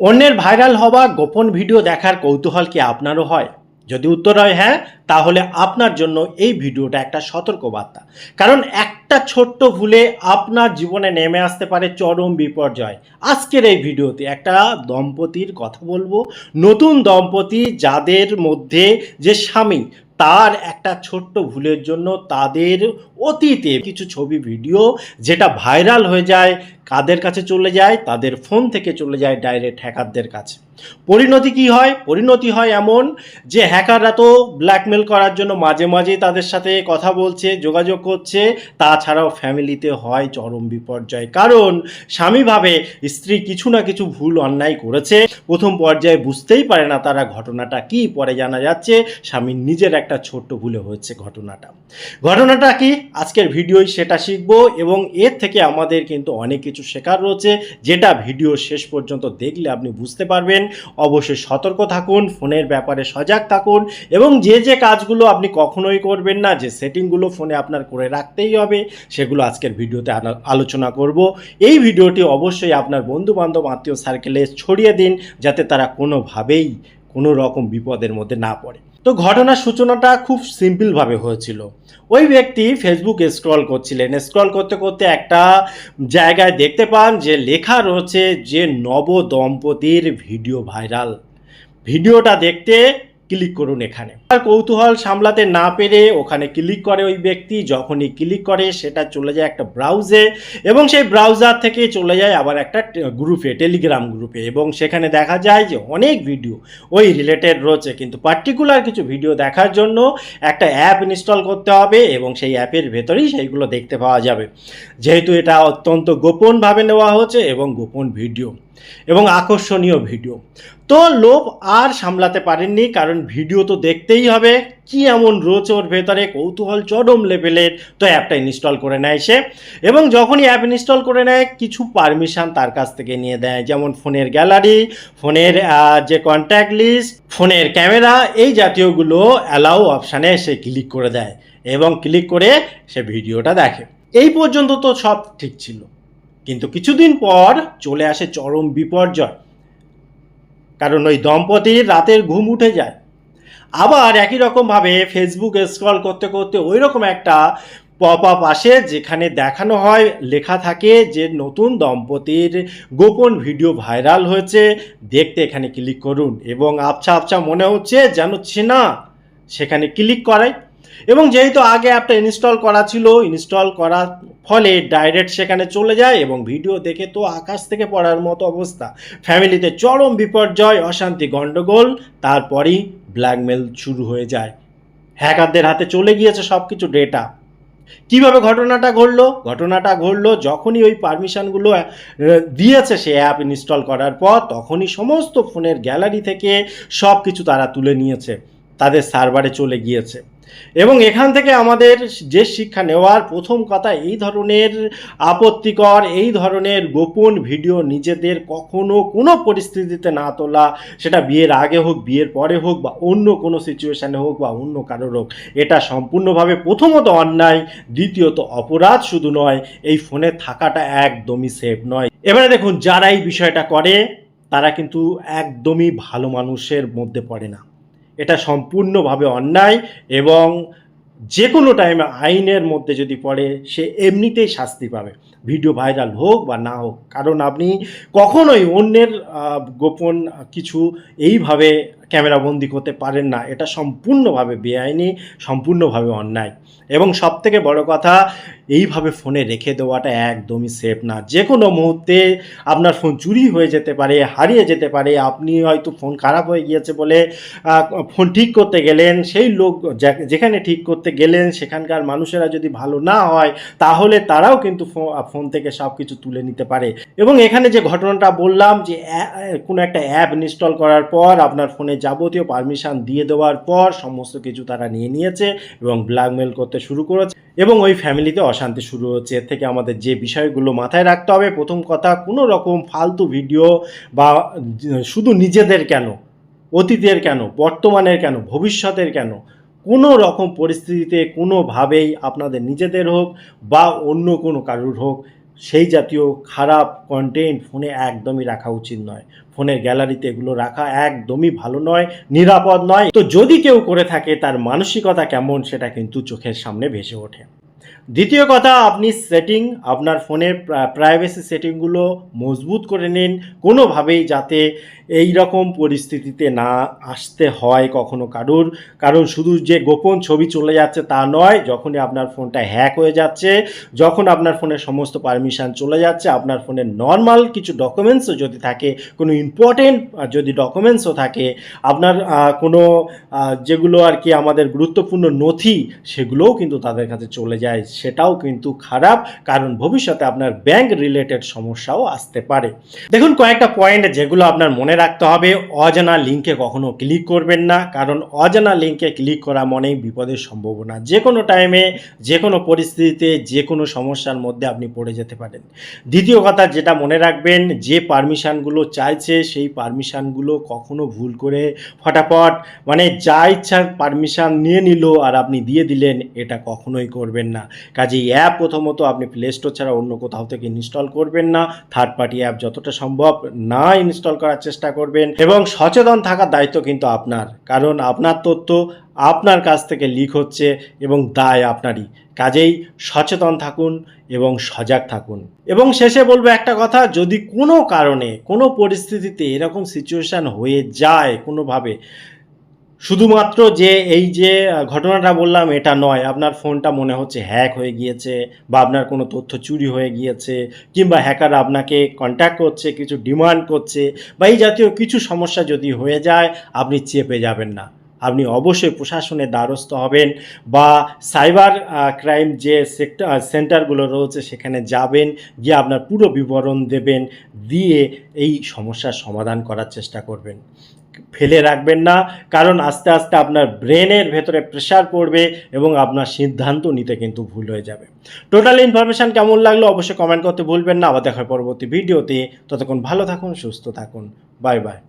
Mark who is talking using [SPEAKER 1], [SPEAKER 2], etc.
[SPEAKER 1] অন্যের ভাইরাল হওয়া গোপন ভিডিও দেখার কৌতূহল কি আপনারও হয়? যদি উত্তর হয় হ্যাঁ তাহলে আপনার জন্য এই ভিডিওটা একটা সতর্কবার্তা। কারণ একটা ছোট্ট ভুলে আপনার জীবনে নেমে আসতে পারে চরম বিপর্যয়। আজকের এই ভিডিওতে একটা দম্পতির কথা বলব। নতুন দম্পতি যাদের মধ্যে যে স্বামী তার একটা ছোট্ট ভুলের জন্য তাদের অতীতে কিছু ছবি, ভিডিও যেটা ভাইরাল হয়ে যায়, কাদের কাছে চলে যায়, তাদের ফোন থেকে চলে যায় ডাইরেক্ট হ্যাকারদের কাছে। পরিণতি কি হয়? পরিণতি হয় এমন যে হ্যাকাররা তো ব্ল্যাকমেল করার জন্য মাঝে মাঝে তাদের সাথে কথা বলছে, যোগাযোগ করছে, তাছাড়াও ফ্যামিলিতে হয় চরম বিপর্যয়। কারণ স্বামীভাবে স্ত্রী কিছু না কিছু ভুল অন্যায় করেছে, প্রথম পর্যায়ে বুঝতেই পারে না তারা ঘটনাটা কি পরে জানা যাচ্ছে স্বামীর নিজের একটা ছোট্ট ভুলে হয়েছে ঘটনাটা। ঘটনাটা কি? আজকের ভিডিওই সেটা শিখব এবং এর থেকে আমাদের কিন্তু অনেক কিছু শেখার রয়েছে। যেটা ভিডিও শেষ পর্যন্ত দেখলে আপনি বুঝতে পারবেন। অবশ্যই সতর্ক থাকুন, ফোনের ব্যাপারে সজাগ থাকুন এবং যে যে কাজগুলো আপনি কখনোই করবেন না, যে সেটিংগুলো ফোনে আপনার করে রাখতেই হবে, সেগুলো আজকের ভিডিওতে আলো- আলোচনা করব। এই ভিডিওটি অবশ্যই আপনার বন্ধু বান্ধব আত্মীয় সার্কেলে ছড়িয়ে দিন, যাতে তারা কোনোভাবেই কোনো রকম বিপদের মধ্যে না পড়ে। তো ঘটনার সূচনাটা খুব সিম্পলভাবে হয়েছিল। ওই ব্যক্তি ফেসবুকে স্ক্রল করছিলেন। স্ক্রল করতে করতে একটা জায়গায় দেখতে পান যে লেখা রয়েছে যে নব দম্পতির ভিডিও ভাইরাল ভিডিওটা দেখতে ক্লিক করুন এখানে। আর কৌতূহল সামলাতে না পেরে ওখানে ক্লিক করে ওই ব্যক্তি, যখনই ক্লিক করে সেটা চলে যায় একটা ব্রাউজে এবং সেই ব্রাউজার থেকে চলে যায় আবার একটা গ্রুপে টেলিগ্রাম গ্রুপে এবং সেখানে দেখা যায় যে অনেক ভিডিও ওই রিলেটেড রয়েছে। কিন্তু পার্টিকুলার কিছু ভিডিও দেখার জন্য একটা অ্যাপ ইনস্টল করতে হবে এবং সেই অ্যাপের ভেতরেই সেইগুলো দেখতে পাওয়া যাবে। যেহেতু এটা অত্যন্ত গোপনভাবে নেওয়া হচ্ছে এবং গোপন ভিডিও এবং আকর্ষণীয় ভিডিও। তো লোভ আর সামলাতে পারেননি, কারণ ভিডিও তো দেখতেই হবে কি এমন রয়েছে ওর ভেতরে, কৌতূহল চরম লেভেলের। তো অ্যাপটা ইনস্টল করে নেয় সে। এবং যখনই অ্যাপ ইনস্টল করে নেয়, কিছু পারমিশন তার কাছ থেকে নিয়ে দেয় যেমন ফোনের গ্যালারি, ফোনের যে কন্ট্যাক্ট লিস্ট ফোনের ক্যামেরা, এই জাতীয়গুলো অ্যালাউ অপশানে সে ক্লিক করে দেয়। এবং ক্লিক করে সে ভিডিওটা দেখে। এই পর্যন্ত তো সব ঠিক ছিল। কিন্তু কিছুদিন পর চলে আসে চরম বিপর্যয়। কারণ ওই দম্পতির রাতের ঘুম উঠে যায়। আবার একই রকমভাবে ফেসবুক স্ক্রল করতে করতে ওই রকম একটা পপ আপ আসে যেখানে দেখানো হয়, লেখা থাকে যে নতুন দম্পতির গোপন ভিডিও ভাইরাল হয়েছে। দেখতে এখানে ক্লিক করুন এবং আবছা আবছা মনে হচ্ছে যেন চেনা। সেখানে ক্লিক করায় এবং যেহেতু আগে অ্যাপটা ইনস্টল করা ছিল, ইনস্টল করার ফলে ডাইরেক্ট সেখানে চলে যায় এবং ভিডিও দেখে তো আকাশ থেকে পড়ার মতো অবস্থা। ফ্যামিলিতে চরম বিপর্যয়, অশান্তি গণ্ডগোল তারপরই ব্ল্যাকমেল শুরু হয়ে যায়। হ্যাকারদের হাতে চলে গিয়েছে সব কিছু ডেটা। কীভাবে ঘটনাটা ঘটলো? ঘটনাটা ঘটলো যখনই ওই পারমিশনগুলো দিয়েছে সে অ্যাপ ইনস্টল করার পর, তখনই সমস্ত ফোনের গ্যালারি থেকে সব কিছু তারা তুলে নিয়েছে। তাদের সার্ভারে চলে গিয়েছে। এবং এখান থেকে আমাদের যে শিক্ষা নেওয়ার প্রথম কথা, এই ধরনের আপত্তিকর, এই ধরনের গোপন ভিডিও নিজেদের কখনো কোনো পরিস্থিতিতে না তোলা, সেটা বিয়ের আগে হোক, বিয়ের পরে হোক, বা অন্য কোনো সিচুয়েশানে হোক, বা অন্য কারোর হোক, এটা সম্পূর্ণভাবে প্রথমত অন্যায়, দ্বিতীয়ত অপরাধ শুধু নয়, এই ফোনে থাকাটা একদমই সেফ নয়। এবারে দেখুন, যারা এই বিষয়টা করে, তারা কিন্তু একদমই ভালো মানুষের মধ্যে পড়ে না। এটা সম্পূর্ণভাবে অন্যায় এবং যে কোনো টাইমে আইনের মধ্যে যদি পড়ে, সে এমনিতেই শাস্তি পাবে। ভিডিও ভাইরাল হোক বা না হোক, কারণ আপনি কখনোই অন্যের গোপন কিছু এইভাবে ক্যামেরাবন্দি করতে পারেন না। এটা সম্পূর্ণভাবে বেআইনি, সম্পূর্ণভাবে অন্যায়। এবং সব থেকে বড় কথা এইভাবে ফোনে রেখে দেওয়াটা একদমই সেফ না। যে কোনো মুহূর্তে আপনার ফোন চুরি হয়ে যেতে পারে, হারিয়ে যেতে পারে, আপনি হয়তো ফোন খারাপ হয়ে গিয়েছে বলে ফোন ঠিক করতে গেলেন, সেই লোক যেখানে ঠিক করতে গেলেন, সেখানকার মানুষেরা যদি ভালো না হয়, তাহলে তারাও কিন্তু ফোন থেকে সব কিছু তুলে নিতে পারে। এবং এখানে যে ঘটনাটা বললাম যে কোনো একটা অ্যাপ ইনস্টল করার পর, আপনার ফোনে যাবতীয় পারমিশন দিয়ে দেওয়ার পর, সমস্ত কিছু তারা নিয়ে নিয়েছে এবং ব্ল্যাকমেল করতে শুরু করেছে। এবং ওই ফ্যামিলিতে অশান্তি শুরু হচ্ছে। এর থেকে আমাদের যে বিষয়গুলো মাথায় রাখতে হবে, প্রথম কথা, কোনো রকম ফালতু ভিডিও বা শুধু নিজেদের কেন, অতীতের কেন, বর্তমানের কেন, ভবিষ্যতের কেন, কোনো রকম পরিস্থিতিতে কোনোভাবেই আপনাদের নিজেদের হোক বা অন্য কোনো কারুর হোক সেই জাতীয় খারাপ কন্টেন্ট ফোনে একদমই রাখা উচিত নয়। ফোনের গ্যালারিতে এগুলো রাখা একদমই ভালো নয়, নিরাপদ নয়। তো যদি কেউ করে থাকে, তার মানসিকতা কেমন সেটা কিন্তু চোখের সামনে ভেসে ওঠে। দ্বিতীয় কথা, আপনি সেটিং আপনার ফোনের প্রাইভেসি সেটিংগুলো মজবুত করে নিন কোনোভাবেই যাতে এই রকম পরিস্থিতিতে না আসতে হয় কখনো কারুর। কারণ শুধু যে গোপন ছবি চলে যাচ্ছে তা নয়, যখনই আপনার ফোনটা হ্যাক হয়ে যাচ্ছে, যখন আপনার ফোনের সমস্ত পারমিশন চলে যাচ্ছে, আপনার ফোনের নর্মাল কিছু ডকুমেন্টসও যদি থাকে, কোনো ইম্পর্টেন্ট যদি ডকুমেন্টসও থাকে, আপনার কোনো যেগুলো আর কি আমাদের গুরুত্বপূর্ণ নথি, সেগুলোও কিন্তু তাদের কাছে চলে যায়। সেটাও কিন্তু খারাপ, কারণ ভবিষ্যতে আপনার ব্যাংক রিলেটেড সমস্যাও আসতে পারে। দেখুন, কয়েকটা পয়েন্ট যেগুলো আপনার মনে রাখতে হবে। অজানা লিঙ্কে কখনো ক্লিক করবেন না, কারণ অজানা লিঙ্কে ক্লিক করা মনেই বিপদের সম্ভাবনা। যে কোনো টাইমে যে কোনো পরিস্থিতিতে, যে কোনো সমস্যার মধ্যে আপনি পড়ে যেতে পারেন। দ্বিতীয় কথা যেটা মনে রাখবেন, যে পারমিশনগুলো চাইছে, সেই পারমিশনগুলো কখনো ভুল করে ফটাফট মানে যা ইচ্ছা পারমিশন নিয়ে নিল আর আপনি দিয়ে দিলেন, এটা কখনোই করবেন না। কাজেই অ্যাপ প্রথমত আপনি প্লে স্টোর ছাড়া অন্য কোথাও থেকে ইনস্টল করবেন না। থার্ড পার্টি অ্যাপ যতটা সম্ভব না ইনস্টল করার চেষ্টা করবেন। এবং সচেতন থাকার দায়িত্ব কিন্তু আপনার। কারণ আপনার তথ্য আপনার কাছ থেকে লিক হচ্ছে এবং দায় আপনারই। কাজেই সচেতন থাকুন এবং সজাগ থাকুন। এবং শেষে বলব একটা কথা, যদি কোনো কারণে, কোনো পরিস্থিতিতে এরকম সিচুয়েশান হয়ে যায় কোনোভাবে শুধুমাত্র যে এই যে ঘটনাটা বললাম, এটা নয়। আপনার ফোনটা মনে হচ্ছে হ্যাক হয়ে গিয়েছে বা আপনার কোনো তথ্য চুরি হয়ে গিয়েছে কিংবা হ্যাকার আপনাকে কন্ট্যাক্ট করছে, কিছু ডিমান্ড করছে বা এই জাতীয় কিছু সমস্যা যদি হয়ে যায়, আপনি চেপে যাবেন না। আপনি অবশ্যই প্রশাসনের দ্বারস্থ হবেন বা সাইবার ক্রাইম যে সেক্টর সেন্টারগুলো রয়েছে সেখানে যাবেন, গিয়ে আপনার পুরো বিবরণ দেবেন, দিয়ে এই সমস্যার সমাধান করার চেষ্টা করবেন। ফেলে রাখবেন না, কারণ আস্তে আস্তে আপনার ব্রেনের ভেতরে প্রেশার পড়বে এবং আপনার সিদ্ধান্ত নিতে কিন্তু ভুল হয়ে যাবে। টোটাল ইনফরমেশান কেমন লাগল অবশ্যই কমেন্ট করতে ভুলবেন না। আবার দেখার পরবর্তী ভিডিওতে ততক্ষণ ভালো থাকুন, সুস্থ থাকুন। Bye bye